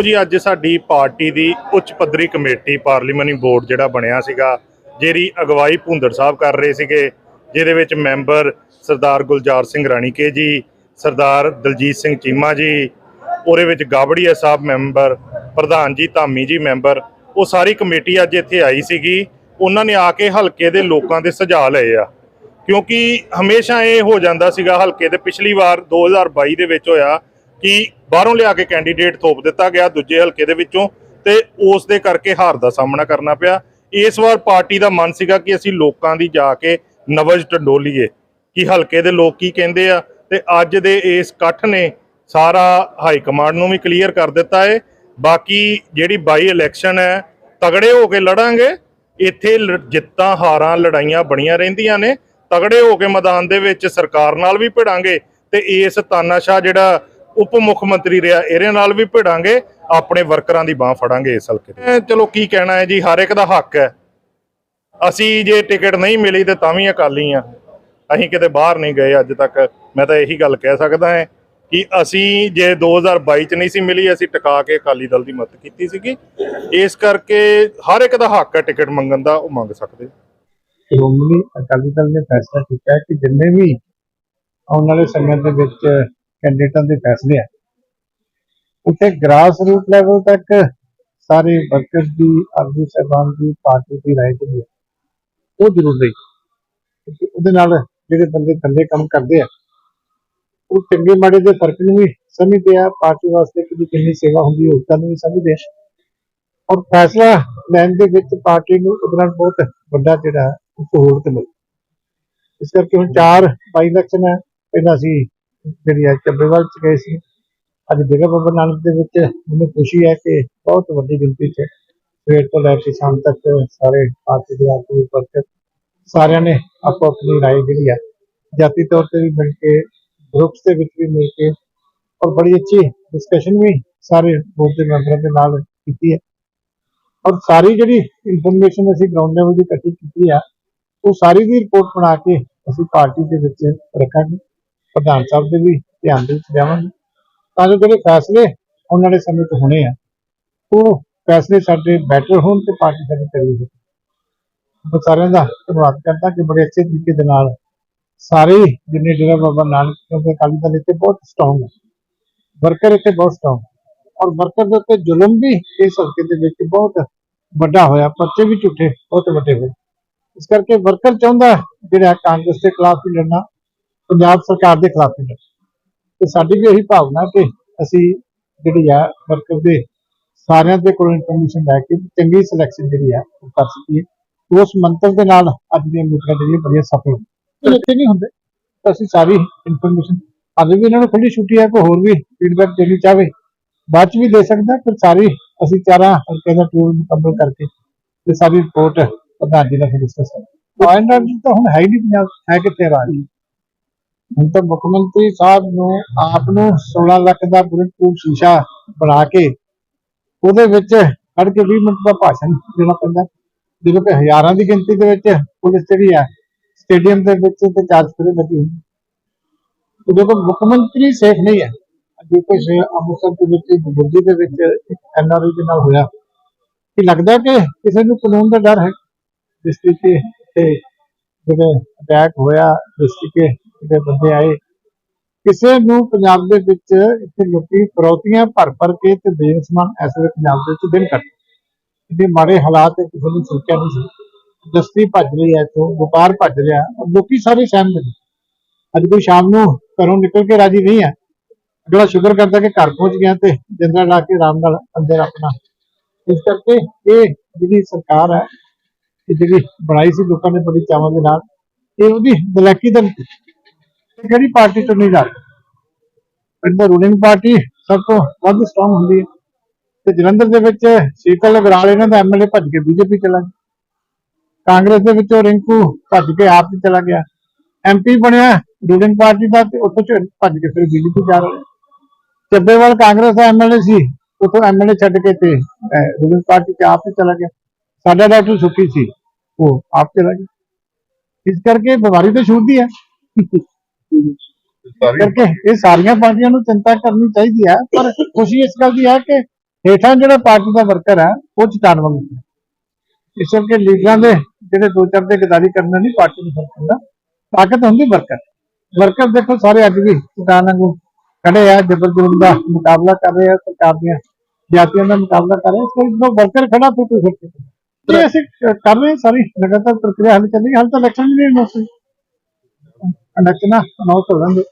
ਦੇਖੋ ਜੀ, ਅੱਜ ਸਾਡੀ ਪਾਰਟੀ ਦੀ ਉੱਚ ਪੱਧਰੀ ਕਮੇਟੀ ਪਾਰਲੀਮੈਂਟਰੀ ਬੋਰਡ ਜਿਹੜਾ ਬਣਿਆ ਸੀਗਾ, ਜਿਹੜੀ ਅਗਵਾਈ ਭੁੰਦੜ ਸਾਹਿਬ ਕਰ ਰਹੇ ਸੀਗੇ, ਜਿਹਦੇ ਵਿੱਚ ਮੈਂਬਰ ਸਰਦਾਰ ਗੁਲਜ਼ਾਰ ਸਿੰਘ ਰਾਣੀਕੇ ਜੀ, ਸਰਦਾਰ ਦਲਜੀਤ ਸਿੰਘ ਚੀਮਾ ਜੀ, ਉਹਦੇ ਵਿੱਚ ਗਾਬੜੀਆ ਸਾਹਿਬ ਮੈਂਬਰ, ਪ੍ਰਧਾਨ ਜੀ ਧਾਮੀ ਜੀ ਮੈਂਬਰ, ਉਹ ਸਾਰੀ ਕਮੇਟੀ ਅੱਜ ਇੱਥੇ ਆਈ ਸੀਗੀ। ਉਹਨਾਂ ਨੇ ਆ ਕੇ ਹਲਕੇ ਦੇ ਲੋਕਾਂ ਦੇ ਸੁਝਾਅ ਲਏ ਆ। ਕਿਉਂਕਿ ਹਮੇਸ਼ਾ ਇਹ ਹੋ ਜਾਂਦਾ ਸੀਗਾ, ਹਲਕੇ ਦੇ ਪਿਛਲੀ ਵਾਰ 2022 ਦੇ ਵਿੱਚ ਹੋਇਆ ਕਿ ਬਾਹਰੋਂ ਲਿਆ ਕੇ ਕੈਂਡੀਡੇਟ ਥੋਪ ਦਿੱਤਾ ਗਿਆ ਦੂਜੇ ਹਲਕੇ ਦੇ ਵਿੱਚੋਂ ਤੇ ਉਸ ਦੇ ਕਰਕੇ ਹਾਰ ਦਾ ਸਾਹਮਣਾ ਕਰਨਾ ਪਿਆ। ਇਸ ਵਾਰ ਪਾਰਟੀ ਦਾ ਮਨ ਸੀਗਾ ਕਿ ਅਸੀਂ ਲੋਕਾਂ ਦੀ ਜਾ ਕੇ ਨਵਜ ਟੰਡੋਲੀਏ। ਕਿ ਹਲਕੇ ਦੇ ਲੋਕ ਕੀ ਕਹਿੰਦੇ ਆ ਤੇ ਅੱਜ ਦੇ ਇਸ ਇਕੱਠ ਨੇ ਸਾਰਾ ਹਾਈ ਕਮਾਂਡ ਨੂੰ ਵੀ ਕਲੀਅਰ ਕਰ ਦਿੱਤਾ ਹੈ ਬਾਕੀ ਜਿਹੜੀ ਬਾਈ ਇਲੈਕਸ਼ਨ ਹੈ, ਤਗੜੇ ਹੋ ਕੇ ਲੜਾਂਗੇ। ਇੱਥੇ ਲ- ਜਿੱਤਾਂ ਹਾਰਾਂ ਲੜਾਈਆਂ ਬਣੀਆਂ ਰਹਿੰਦੀਆਂ ਨੇ। ਤਗੜੇ ਹੋ ਕੇ ਮੈਦਾਨ ਦੇ ਵਿੱਚ ਸਰਕਾਰ ਨਾਲ ਵੀ ਭਿੜਾਂਗੇ ਤੇ ਇਸ ਤਾਨਾਸ਼ਾਹ ਜਿਹੜਾ ਉਪ ਮੁੱਖ ਮੰਤਰੀ ਰਿਹਾ, ਇਹਦੇ ਨਾਲ ਵੀ ਭਿੜਾਂਗੇ, ਆਪਣੇ ਵਰਕਰਾਂ ਦੀ ਬਾਹ ਫੜਾਂਗੇ ਇਸ ਹਲਕੇ ਤੇ ਇਹ ਚਲੋ, ਕੀ ਕਹਿਣਾ ਹੈ ਜੀ, ਹਰ ਇੱਕ ਦਾ ਹੱਕ ਹੈ। ਅਸੀਂ ਜੇ ਟਿਕਟ ਨਹੀਂ ਮਿਲੀ ਤੇ ਤਾਂ ਵੀ ਅਕਾਲੀ ਆ ਅਸੀਂ ਕਿਤੇ ਬਾਹਰ ਨਹੀਂ ਗਏ ਅੱਜ ਤੱਕ। ਮੈਂ ਤਾਂ ਇਹੀ ਗੱਲ ਕਹਿ ਸਕਦਾ ਹਾਂ ਕਿ ਅਸੀਂ ਜੇ 2022 ਚ ਨਹੀਂ ਸੀ ਮਿਲੀ, ਅਸੀਂ ਟਿਕਾ ਕੇ ਅਕਾਲੀ ਦਲ ਦੀ ਮਦਦ ਕੀਤੀ ਸੀਗੀ। ਇਸ ਕਰਕੇ ਹਰ ਇੱਕ ਦਾ ਹੱਕ ਹੈ ਟਿਕਟ ਮੰਗਣ ਦਾ, ਉਹ ਮੰਗ ਸਕਦੇ ਸ਼੍ਰੋਮਣੀ ਅਕਾਲੀ ਦਲ ਨੇ ਫੈਸਲਾ ਕੀਤਾ ਕਿ ਜਿੰਨੇ ਵੀ ਆਉਣ ਵਾਲੇ ਸਮੇਂ ਦੇ ਵਿੱਚ ਕੈਂਡੀਡੇਟਾਂ ਦੇ ਫੈਸਲੇ ਆ। ਉੱਥੇ ਗ੍ਰਾਸ ਰੂਟ ਲੈਵਲ ਤੱਕ ਸਾਰੇ ਵਰਕਰ ਦੀ ਆਗੂ ਸਹਿਬਾਨ ਦੀ, ਪਾਰਟੀ ਦੀ ਰਾਏ ਜਿਹੜੀ ਉਹ ਜ਼ਰੂਰ ਲਈ ਉਹਦੇ ਨਾਲ ਜਿਹੜੇ ਬੰਦੇ ਥੱਲੇ ਕੰਮ ਕਰਦੇ ਆ, ਉਹ ਚੰਗੇ ਮਾੜੇ ਦੇ ਫ਼ਰਕ ਨੂੰ ਵੀ ਸਮਝਦੇ ਆ, ਪਾਰਟੀ ਵਾਸਤੇ ਕਿ ਕਿੰਨੀ ਸੇਵਾ ਹੁੰਦੀ ਹੈ ਉਸਦਾ ਨੂੰ ਵੀ ਸਮਝਦੇ ਆ। ਔਰ ਫੈਸਲਾ ਲੈਣ ਦੇ ਵਿੱਚ ਪਾਰਟੀ ਨੂੰ ਉਹਦੇ ਨਾਲ ਬਹੁਤ ਵੱਡਾ ਜਿਹੜਾ ਸਹੂਲਤ ਮਿਲੀ। ਇਸ ਕਰਕੇ ਹੁਣ ਚਾਰ ਬਾਈ ਇਲੈਕਸ਼ਨ ਹੈ ਪਹਿਲਾਂ ਅਸੀਂ ਜਿਹੜੀ ਹੈ ਚੱਬੇਵਾਲ ਚ ਗਏ ਸੀ। ਅੱਜ ਡੇਰਾ ਬਾਬਾ ਨਾਨਕ ਦੇ ਵਿੱਚ ਮੈਨੂੰ ਖੁਸ਼ੀ ਹੈ ਕਿ ਬਹੁਤ ਵੱਡੀ ਗਿਣਤੀ ਚ ਸਵੇਰ ਤੋਂ ਲੈ ਕੇ ਸ਼ਾਮ ਤੱਕ ਸਾਰੇ ਪਾਰਟੀ ਦੇ ਆਗੂ ਵਰਕਰ ਸਾਰਿਆਂ ਨੇ ਆਪੋ ਆਪਣੀ ਰਾਏ ਜਿਹੜੀ ਹੈ ਜਾਤੀ ਤੌਰ ਤੇ ਵੀ ਮਿਲ ਕੇ ਗਰੁੱਪਸ ਦੇ ਵਿੱਚ ਵੀ ਮਿਲ ਕੇ ਔਰ ਬੜੀ ਅੱਛੀ ਡਿਸਕਸ਼ਨ ਵੀ ਸਾਰੇ ਬੋਰਡ ਦੇ ਮੈਂਬਰਾਂ ਦੇ ਨਾਲ ਕੀਤੀ ਹੈ। ਔਰ ਸਾਰੀ ਜਿਹੜੀ ਇਨਫੋਰਮੇਸ਼ਨ ਅਸੀਂ ਗਰਾਊਂਡ ਲੈਵਲ ਦੀ ਇਕੱਠੀ ਕੀਤੀ ਆ, ਉਹ ਸਾਰੀ ਦੀ ਰਿਪੋਰਟ ਬਣਾ ਕੇ ਅਸੀਂ ਪਾਰਟੀ ਦੇ ਵਿੱਚ ਰੱਖਾਂਗੇ। ਪ੍ਰਧਾਨ ਸਾਹਿਬ ਦੇ ਵੀ ਧਿਆਨ ਦੇ ਵਿੱਚ ਲਿਆਵਾਂਗੇ। ਤਾਂ ਜੋ ਜਿਹੜੇ ਫੈਸਲੇ ਉਹਨਾਂ ਦੇ ਸਮੇਂ 'ਚ ਹੋਣੇ ਆ, ਉਹ ਫੈਸਲੇ ਸਾਡੇ ਬੈਟਰ ਹੋਣ ਤੇ ਪਾਰਟੀ ਸਾਡੀ ਤਗੜੀ ਹੋਵੇ ਮੈਂ ਸਾਰਿਆਂ ਦਾ ਧੰਨਵਾਦ ਕਰਦਾ ਕਿ ਬੜੇ ਅੱਛੇ ਤਰੀਕੇ ਦੇ ਨਾਲ ਸਾਰੇ ਜਿੰਨੇ ਡੇਰਾ ਬਾਬਾ ਨਾਨਕ ਕਿਉਂਕਿ ਅਕਾਲੀ ਦਲ ਇੱਥੇ ਬਹੁਤ ਸਟਰੋਂਗ ਹੈ ਵਰਕਰ ਇੱਥੇ ਬਹੁਤ ਸਟਰੋਂਗ ਔਰ ਵਰਕਰ ਦੇ ਉੱਤੇ ਜ਼ੁਲਮ ਵੀ ਇਸ ਹਲਕੇ ਦੇ ਵਿੱਚ ਬਹੁਤ ਵੱਡਾ ਹੋਇਆ, ਪਰਚੇ ਵੀ ਝੂਠੇ, ਬਹੁਤ ਵੱਡੇ ਹੋਏ। ਇਸ ਕਰਕੇ ਵਰਕਰ ਚਾਹੁੰਦਾ ਜਿਹੜਾ ਕਾਂਗਰਸ ਦੇ ਖਿਲਾਫ ਵੀ ਲੜਨਾ ਪੰਜਾਬ ਸਰਕਾਰ ਦੇ ਖਿਲਾਫ ਲੜਨਾ ਤੇ ਸਾਡੀ ਵੀ ਇਹੀ ਭਾਵਨਾ ਕਿ ਅਸੀਂ ਜਿਹੜੀ ਆ ਵਰਕਰ ਦੇ ਸਾਰਿਆਂ ਦੇ ਕੋਲ ਇਨਫੋਰਮੇਸ਼ਨ ਲੈ ਕੇ ਚੰਗੀ ਸਿਲੈਕਸ਼ਨ ਜਿਹੜੀ ਆ ਉਹ ਕਰ ਸਕੀਏ। ਉਸ ਮੰਤਰ ਦੇ ਨਾਲ ਅੱਜ ਦੀਆਂ ਮੀਟਿੰਗਾਂ ਜਿਹੜੀਆਂ ਬੜੀਆਂ ਸਫਲ ਹੋਈਆਂ। ਇੱਥੇ ਨਹੀਂ ਹੁੰਦੇ। ਤਾਂ ਅਸੀਂ ਸਾਰੀ ਇਨਫੋਰਮੇਸ਼ਨ ਹਾਲੇ ਵੀ ਇਹਨਾਂ ਨੂੰ ਖੁੱਲੀ ਛੁੱਟੀ ਹੈ ਕੋਈ ਹੋਰ ਵੀ ਫੀਡਬੈਕ ਦੇਣੀ ਚਾਹਵੇ ਬਾਅਦ ਚ ਵੀ ਦੇ ਸਕਦਾ ਫਿਰ ਸਾਰੀ ਅਸੀਂ ਚਾਰਾਂ ਹਲਕੇ ਦਾ ਟੂਰ ਮੁਕੰਮਲ ਕਰਕੇ ਤੇ ਸਾਰੀ ਰਿਪੋਰਟ ਪ੍ਰਧਾਨ ਜੀ ਨਾਲ ਫਿਰ ਡਿਸਕਸ ਕਰਾਂਗੇ। ਪੁਆਇੰਟ ਤਾਂ ਹੁਣ ਹੈ ਹੀ ਨਹੀਂ ਪੰਜਾਬ ਹੈ ਕਿੱਥੇ ਰਾਜ? ਹੁਣ ਤਾਂ ਮੁੱਖ ਮੰਤਰੀ ਸਾਹਿਬ ਨੂੰ ਆਪ ਨੂੰ 16 ਲੱਖ ਦਾ ਬੁਲਟ ਸ਼ੀਸ਼ਾ ਬਣਾ ਕੇ ਉਹਦੇ ਵਿੱਚ ਖੜ ਕੇ 20 ਮਿੰਟ ਦਾ ਭਾਸ਼ਣ ਦੇਣਾ ਪੈਂਦਾ। ਜਦੋਂ ਕਿ ਹਜ਼ਾਰਾਂ ਦੀ ਗਿਣਤੀ ਦੇ ਵਿੱਚ ਪੁਲਿਸ ਜਿਹੜੀ ਆ, ਸਟੇਡੀਅਮ ਦੇ ਵਿੱਚ ਤੇ ਚਾਰਜ ਕਰੇ ਲੱਗੀ ਹੁੰਦੀ ਤੇ ਜਦੋਂ ਮੁੱਖ ਮੰਤਰੀ ਸੇਫ ਨਹੀਂ ਹੈ, ਅੱਗੇ ਕੁਝ ਅੰਮ੍ਰਿਤਸਰ ਦੇ ਵਿੱਚ ਗੁਰਦੀ ਦੇ ਵਿੱਚ ਐਨਆਰਆਈ ਦੇ ਨਾਲ ਹੋਇਆ, ਕਿ ਲੱਗਦਾ ਕਿ ਕਿਸੇ ਨੂੰ ਕਾਨੂੰਨ ਦਾ ਡਰ ਹੈ? ਜਿਸ ਤਰੀਕੇ ਤੇ ਜਿਹੜੇ ਅਟੈਕ ਹੋਇਆ, ਜਿਸ ਤਰੀਕੇ ਜਿਹੜੇ ਬੰਦੇ ਆਏ। ਕਿਸੇ ਨੂੰ ਪੰਜਾਬ ਦੇ ਵਿੱਚ ਇੱਥੇ ਲੋਕੀ ਫਰੌਤੀਆਂ ਭਰ ਭਰ ਕੇ ਤੇ ਬੇਸਮਾਨ ਇਸ ਪੰਜਾਬ ਦੇ ਵਿੱਚ ਦਿਨ ਕੱਟ ਇਹਦੇ ਮਾੜੇ ਹਾਲਾਤ ਹੈ, ਕਿਸੇ ਨੂੰ ਸੋਚਿਆ ਨਹੀਂ ਸੀ। ਦਸਤੀ ਭੱਜ ਰਹੀ ਹੈ ਤੋਂ ਵਪਾਰ ਭੱਜ ਰਿਹਾ। ਲੋਕੀ ਸਾਰੇ ਸਹਿਮਤ ਨੇ। ਅੱਜ ਕੋਈ ਸ਼ਾਮ ਨੂੰ ਘਰੋਂ ਨਿਕਲ ਕੇ ਰਾਜੀ ਨਹੀਂ ਹੈ। ਅਗਲਾ ਸ਼ੁਕਰ ਕਰਦਾ ਕਿ ਘਰ ਪਹੁੰਚ ਗਿਆ ਤੇ ਜਿੰਦਾ ਲਾ ਕੇ ਆਰਾਮ ਨਾਲ ਅੰਦਰ ਆਪਣਾ। ਇਸ ਕਰਕੇ ਇਹ ਜਿਹੜੀ ਸਰਕਾਰ ਹੈ ਜਿਹੜੀ ਬਣਾਈ ਸੀ ਲੋਕਾਂ ਨੇ ਬੜੀ ਚਾਵਾਂ ਦੇ ਨਾਲ ਇਹ ਉਹਦੀ ਬਲੈਕੀ ਦਾ ਕਿਹੜੀ ਪਾਰਟੀ ਤੋਂ ਜਾ ਲੱਗਦਾ ਪਿੰਡ ਰੂਲਿੰਗ ਪਾਰਟੀ ਸਭ ਤੋਂ ਵੱਧ ਸਟਰੋਂਗ ਹੁੰਦੀ ਹੈ। ਤੇ ਜਲੰਧਰ ਦੇ ਵਿੱਚ ਸ਼ੀਤਲ ਅਗਰਾਲ ਇਹਨਾਂ ਦਾ ਐਮਐਲਏ ਭੱਜ ਕੇ ਬੀਜੇਪੀ ਚਲਾ ਗਿਆ। ਕਾਂਗਰਸ ਦੇ ਵਿੱਚੋਂ ਰਿੰਕੂ ਭੱਜ ਕੇ ਆਪ ਹੀ ਚਲਾ ਗਿਆ। ਐਮਪੀ ਬਣਿਆ ਰੂਲਿੰਗ ਪਾਰਟੀ ਦਾ ਤੇ ਉੱਥੋਂ ਚ ਭੱਜ ਕੇ ਫਿਰ ਬੀਜੇਪੀ ਜਾ ਰਿਹਾ। ਚੱਬੇਵਾਲ ਕਾਂਗਰਸ ਦਾ ਐਮਐਲਏ ਸੀ, ਉੱਥੋਂ ਐਮਐਲਏ ਛੱਡ ਕੇ ਤੇ ਰੂਲਿੰਗ ਪਾਰਟੀ ਤੇ ਆਪ ਹੀ ਚਲਾ ਗਿਆ। ਸਾਡਾ ਡਾਕਟਰ ਸੁੱਖੀ ਸੀ, ਉਹ ਆਪ ਚਲਾ ਗਿਆ। ਇਸ ਕਰਕੇ ਬਿਮਾਰੀ ਤਾਂ ਛੂਟਦੀ ਹੈ। ਕਰਕੇ ਇਹ ਸਾਰੀਆਂ ਪਾਰਟੀਆਂ ਨੂੰ ਚਿੰਤਾ ਕਰਨੀ ਚਾਹੀਦੀ ਹੈ ਪਰ ਖੁਸ਼ੀ ਇਸ ਗੱਲ ਦੀ ਹੈ ਕਿ ਹੇਠਾਂ ਜਿਹੜਾ ਪਾਰਟੀ ਦਾ ਵਰਕਰ ਹੈ ਉਹ ਚਟਾਨ ਵਾਂਗੂ ਇਸ ਕਰਕੇ ਲੀਡਰਾਂ ਦੇ ਜਿਹੜੇ ਦੋ ਚਾਰ ਦੇ ਗਦਾਰੀ ਕਰਨਾ ਨਹੀਂ ਪਾਰਟੀ ਨੂੰ ਫ਼ਰਕ ਪੈਂਦਾ ਤਾਕਤ ਹੁੰਦੀ ਵਰਕਰ ਵਰਕਰ ਦੇਖੋ, ਸਾਰੇ ਅੱਜ ਵੀ ਚਟਾਨ ਵਾਂਗੂ ਖੜੇ ਆ ਜਬਰ ਜ਼ੁਲਮ ਦਾ ਮੁਕਾਬਲਾ ਕਰ ਰਹੇ ਆ, ਸਰਕਾਰ ਦੀਆਂ ਜਾਤੀਆਂ ਦਾ ਮੁਕਾਬਲਾ ਕਰ ਰਹੇ ਆ। ਕੋਈ ਵਰਕਰ ਖੜਾ ਤੇ ਕੋਈ ਫ਼ਰਕ ਇਹ ਅਸੀਂ ਕਰ ਰਹੇ ਸਾਰੀ, ਲਗਾਤਾਰ ਪ੍ਰਕਿਰਿਆ ਹੱਲ ਚੱਲ। ਰਹੀ ਹੈ ਤਾਂ ਇਲੈਕਸ਼ਨ ਵੀ ਨਹੀਂ ਹੋਈ। ਇਲੈਕਸ਼ਨ ਅਨਾਉਂਸ ਹੋ ਜਾਣਗੇ